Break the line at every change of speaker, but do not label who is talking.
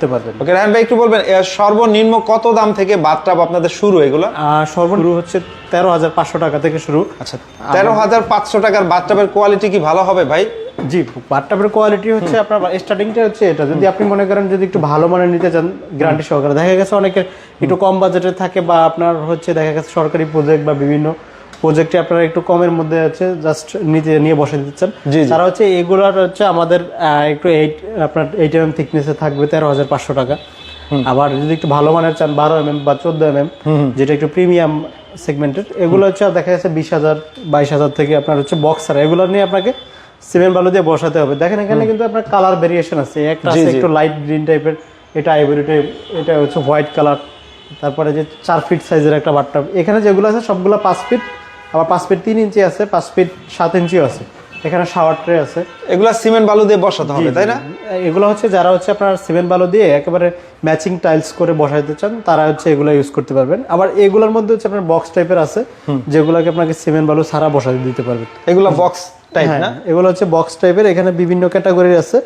করতে পারবেন।
ওকে রায়হান ভাই একটু বলবেন সর্বনিম্ন কত দাম থেকে বাথটাব আপনাদের শুরু এগুলো?
সর্বনিম্ন হচ্ছে তেরো হাজার পাঁচশো টাকা থেকে শুরু।
আচ্ছা তেরো হাজার পাঁচশো টাকার বাথটাবের কোয়ালিটি কি ভালো হবে ভাই?
জি বাথটাবের কোয়ালিটি হচ্ছে আপনার স্টার্টিংটা হচ্ছে এটা। যদি আপনি মনে করেন যদি একটু ভালো মানের নিতে চান গ্যারান্টি সহকারে। দেখা গেছে অনেকের একটু কম বাজেটে থাকে বা আপনার হচ্ছে দেখা গেছে সরকারি প্রজেক্ট বা বিভিন্ন প্রজেক্টে আপনারা একটু কমের মধ্যে হচ্ছে জাস্ট নিতে নিয়ে বসে দিচ্ছেন। তারা হচ্ছে এগুলার হচ্ছে আমাদের একটু এইট আপনার এইট এম এম থিকনেসে থাকবে তেরো হাজার পাঁচশো টাকা। আবার যদি একটু ভালো মানের চান বারো এম এম বা চোদ্দ এম এম যেটা একটু প্রিমিয়াম সেগমেন্টেড এগুলো হচ্ছে দেখা যাচ্ছে বিশ হাজার বাইশ হাজার থেকে আপনার হচ্ছে বক্সার এগুলো নিয়ে আপনাকে সিমেন্ট বালু দিয়ে বসাতে হবে। দেখেন এখানে কিন্তু আপনার কালার ভেরিয়েশন আছে। একটা আছে একটু লাইট গ্রিন টাইপের এটা আইভরি টাইপ এটা হচ্ছে হোয়াইট কালার তারপরে যে চার ফিট সাইজের একটা বাট্টা। এখানে যেগুলো আছে সবগুলো পাঁচ ফিট আবার পাঁচ ফিট তিন ইঞ্চি আছে পাঁচ ফিট সাত ইঞ্চিও আছে। এখানে শাওয়ার ট্রে আছে।
এগুলা সিমেন্ট বালু দিয়ে বসাতে হবে তাই না?
এগুলো হচ্ছে যারা হচ্ছে আপনার সিমেন্ট বালু দিয়ে একেবারে ম্যাচিং টাইলস করে বসাইতে চান তারা হচ্ছে এগুলো ইউজ করতে পারবেন। আবার এগুলোর মধ্যে হচ্ছে আপনার বক্স টাইপের আছে যেগুলোকে আপনাকে সিমেন্ট বালু সারা বসাই দিতে পারবেন।
এগুলা বক্স টাইপ
হ্যাঁ
না?
এগুলো হচ্ছে বক্স টাইপের এখানে বিভিন্ন ক্যাটাগরির আছে।